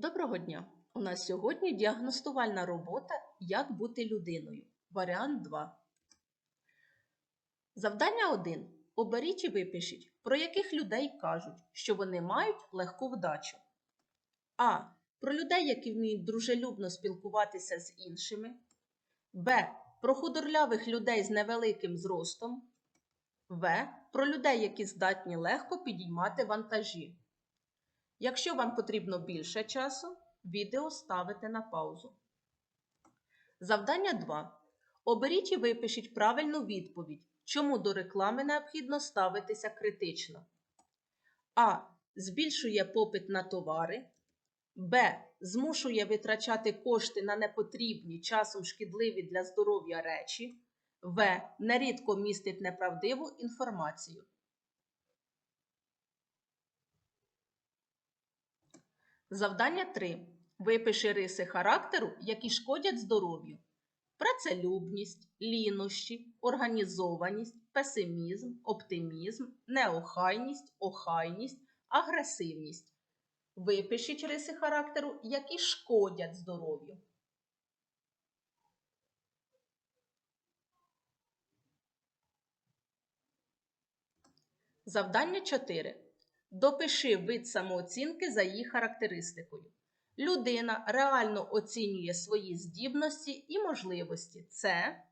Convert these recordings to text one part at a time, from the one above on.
Доброго дня! У нас сьогодні діагностувальна робота Як бути людиною. Варіант 2. Завдання 1. Оберіть і випишіть, про яких людей кажуть, що вони мають легку вдачу. А. Про людей, які вміють дружелюбно спілкуватися з іншими. Б. Про худорлявих людей з невеликим зростом. В. Про людей, які здатні легко підіймати вантажі. Якщо вам потрібно більше часу, відео ставите на паузу. Завдання 2. Оберіть і випишіть правильну відповідь, чому до реклами необхідно ставитися критично. А. Збільшує попит на товари. Б. Змушує витрачати кошти на непотрібні, часом шкідливі для здоров'я речі. В. Нерідко містить неправдиву інформацію. Завдання 3. Випиши риси характеру, які шкодять здоров'ю. Працелюбність, лінощі, організованість, песимізм, оптимізм, неохайність, охайність, агресивність. Випишіть риси характеру, які шкодять здоров'ю. Завдання 4. Допиши вид самооцінки за її характеристикою. Людина реально оцінює свої здібності і можливості. Це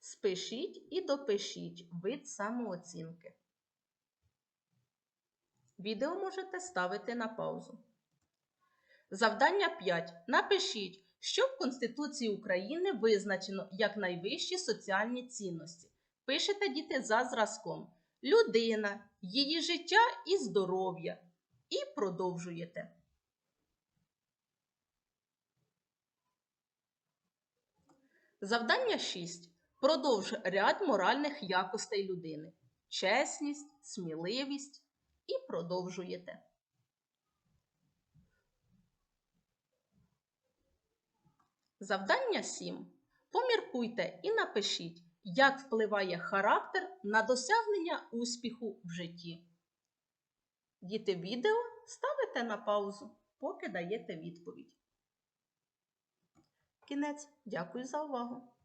спишіть і допишіть вид самооцінки. Відео можете ставити на паузу. Завдання 5. Напишіть, що в Конституції України визначено як найвищі соціальні цінності. Пишете діти за зразком. Людина, її життя і здоров'я. І продовжуєте. Завдання 6. Продовж ряд моральних якостей людини. Чесність, сміливість і продовжуєте. Завдання 7. Поміркуйте і напишіть, як впливає характер на досягнення успіху в житті. Діти відео ставите на паузу, поки даєте відповідь. Кінець. Дякую за увагу!